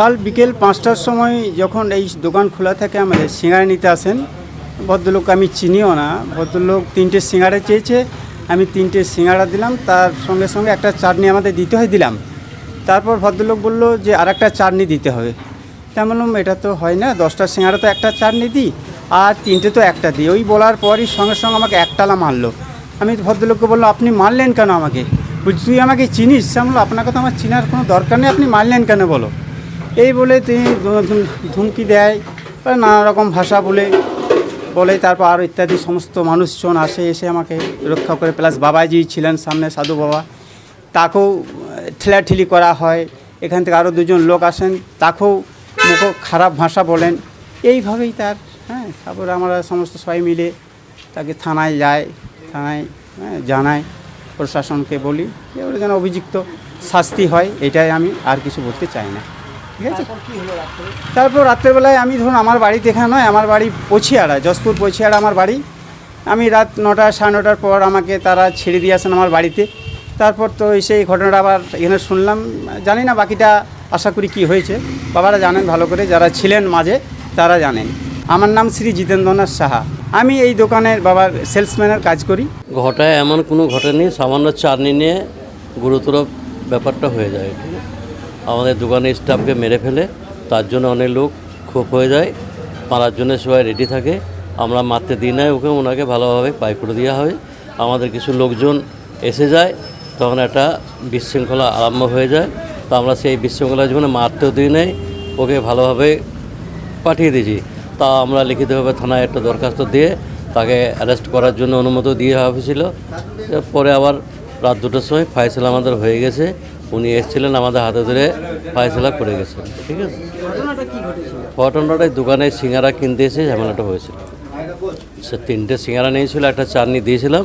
কাল বিকেল পাঁচটার সময় যখন এই দোকান খোলা থাকে, আমাদের সিঙ্গারা নিতে আসেন। ভদ্রলোক আমি চিনিও না। ভদ্রলোক তিনটে সিঙ্গারা চেয়েছে, আমি তিনটে সিঙ্গারা দিলাম। তার সঙ্গে সঙ্গে একটা চাটনি আমাদের দিতে হয় দিলাম। তারপর ভদ্রলোক বলল যে আর একটা চাটনি দিতে হবে। তা বললাম, এটা তো হয় না, দশটা সিঙ্গারা তো একটা চাটনি দিই, আর তিনটে তো একটা দিই। ওই বলার পরই সঙ্গে সঙ্গে আমাকে একটালা মারলো। আমি ভদ্রলোককে বলল আপনি মারলেন কেন আমাকে? তুই আমাকে চিনিস? আমি বললাম, আপনাকে তো আমার চিনার কোনো দরকার নেই, আপনি মারলেন কেন বলো? এই বলে তিনি ধুমকি দেয় নানা রকম ভাষা বলে বলে তারপর আরও ইত্যাদি সমস্ত মানুষজন আসে এসে আমাকে রক্ষা করে। প্লাস বাবাজি ছিলেন সামনে সাধু বাবা। তাকেও ঠেলাঠেলি করা হয়। এখান থেকে আরও দুজন লোক আসেন তাকেও মুখ খারাপ ভাষা বলেন। এইভাবেই তার হ্যাঁ তারপরে আমরা সমস্ত সবাই মিলে তাকে থানায় যায় থানায় হ্যাঁ, জানাই প্রশাসনকে বলি। যে ওরা যেন অভিযুক্ত শাস্তি হয় এটাই আমি আর কিছু বলতে চাই না। ঠিক আছে? তারপর রাত্রেবেলায় আমি ধরুন আমার বাড়িতে এখানে নয় আমার বাড়ি পছিয়াড়া যশপুর পছিয়াড়া আমার বাড়ি। আমি রাত নটা সাড়ে নটার পর আমাকে তারা ছেড়ে দিয়ে আসেন আমার বাড়িতে। তারপর তো এসে এই ঘটনাটা আবার এখানে শুনলাম। জানি না বাকিটা আশা করি কি হয়েছে। বাবারা জানেন ভালো করে যারা ছিলেন মাঝে তারা জানেন। আমার নাম শ্রী জিতেন্দ্রনাথ সাহা। আমি এই দোকানের বাবার সেলসম্যানের কাজ করি। ঘটায় এমন কোনো ঘটেনি সামান্য চাটনি নিয়ে গুরুতর ব্যাপারটা হয়ে যায় ঠিক আছে? আমাদের দোকানের স্টাফকে মেরে ফেলে, তার জন্য অনেক লোক ক্ষোভ হয়ে যায়। মারার জন্য সবাই রেডি থাকে। আমরা মারতে দিই নাই ওকে, ওনাকে ভালোভাবে পাই করে দেওয়া হয় আমাদের কিছু লোকজন এসে যায়, তখন একটা বিশৃঙ্খলা আরম্ভ হয়ে যায়। তো আমরা সেই বিশৃঙ্খলার জন্য মারতেও দিই নাই, ওকে ভালোভাবে পাঠিয়ে দিয়েছি। তা আমরা লিখিতভাবে থানায় একটা দরখাস্ত দিয়ে তাকে অ্যারেস্ট করার জন্য অনুমতি দিয়ে হয়েছিল। পরে আবার রাত দুটোর সময় ফাইসলা আমাদের হয়ে গেছে। উনি এসেছিলেন আমাদের হাতে ধরে ফাইসলা করে গেছেন ঠিক আছে? ঘটনাটাই দোকানে সিঙ্গারা কিনতে এসে ঝামেলাটা হয়েছিল। সে তিনটে সিঙ্গারা নিয়েছিল একটা চাটনি দিয়েছিলাম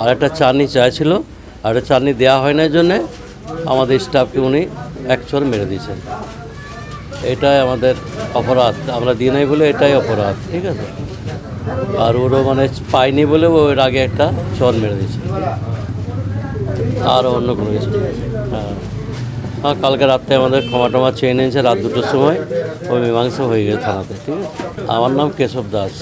আর একটা চাটনি চাইছিল আর একটা চাটনি দেওয়া হয় না জন্যে আমাদের স্টাফকে উনি এক চর মেরে দিয়েছেন এটাই আমাদের অপরাধ। আমরা দিয়ে নাই বলে এটাই অপরাধ। ঠিক আছে? আর ওরও মানে পাইনি বলে ও এর আগে একটা চর মেরে দিয়েছে। আর অন্য কোনো কিছু। হ্যাঁ। কালকে রাত্রে আমাদের ক্ষমা টমা চেয়ে নিয়েছে রাত দুটোর সময়। ওই মীমাংসা হয়ে গেছে থানাতে, ঠিক আছে? আমার নাম কেশব দাস।